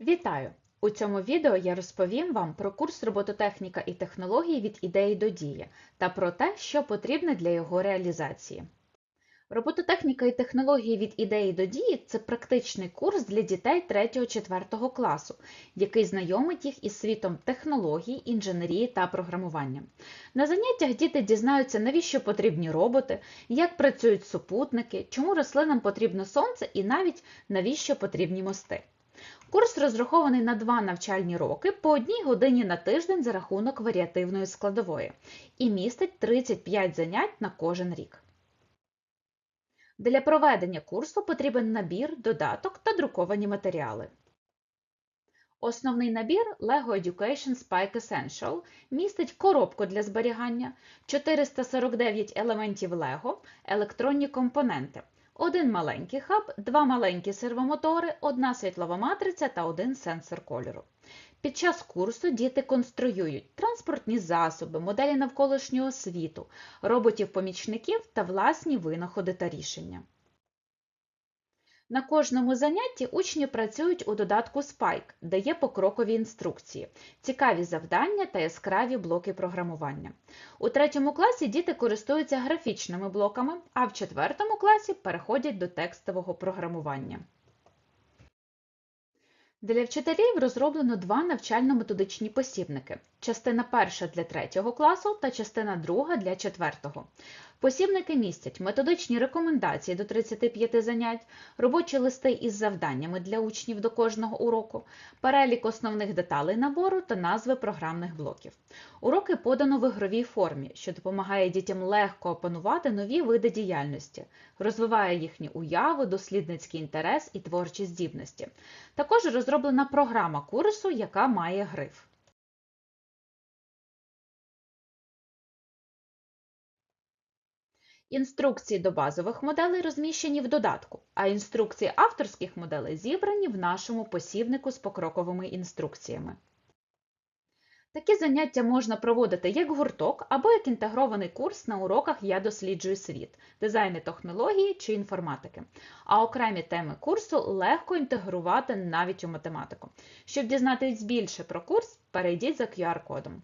Вітаю! У цьому відео я розповім вам про курс робототехніка і технології від ідеї до дії та про те, що потрібне для його реалізації. Робототехніка і технології від ідеї до дії це практичний курс для дітей 3-4 класу, який знайомить їх із світом технологій, інженерії та програмування. На заняттях діти дізнаються, навіщо потрібні роботи, як працюють супутники, чому рослинам потрібно сонце і навіть навіщо потрібні мости. Курс розрахований на два навчальні роки по одній годині на тиждень за рахунок варіативної складової і містить 35 занять на кожен рік. Для проведення курсу потрібен набір, додаток та друковані матеріали. Основний набір LEGO Education Spike Essential містить коробку для зберігання, 449 елементів LEGO, електронні компоненти, один маленький хаб, два маленькі сервомотори, одна світлова матриця та один сенсор кольору. Під час курсу діти конструюють транспортні засоби, моделі навколишнього світу, роботів-помічників та власні винаходи та рішення. На кожному занятті учні працюють у додатку Spike, де є покрокові інструкції, цікаві завдання та яскраві блоки програмування. У третьому класі діти користуються графічними блоками, а в четвертому класі переходять до текстового програмування. Для вчителів розроблено два навчально-методичні посібники. Частина перша для третього класу та частина друга для четвертого. Посібники містять методичні рекомендації до 35 занять, робочі листи із завданнями для учнів до кожного уроку, перелік основних деталей набору та назви програмних блоків. Уроки подано в ігровій формі, що допомагає дітям легко опанувати нові види діяльності, розвиває їхню уяву, дослідницький інтерес і творчі здібності. Також розроблена програма курсу, яка має гриф. Інструкції до базових моделей розміщені в додатку, а інструкції авторських моделей зібрані в нашому посібнику з покроковими інструкціями. Такі заняття можна проводити як гурток або як інтегрований курс на уроках Я досліджую світ, дизайни технології чи інформатики. А окремі теми курсу легко інтегрувати навіть у математику. Щоб дізнатись більше про курс, перейдіть за QR-кодом.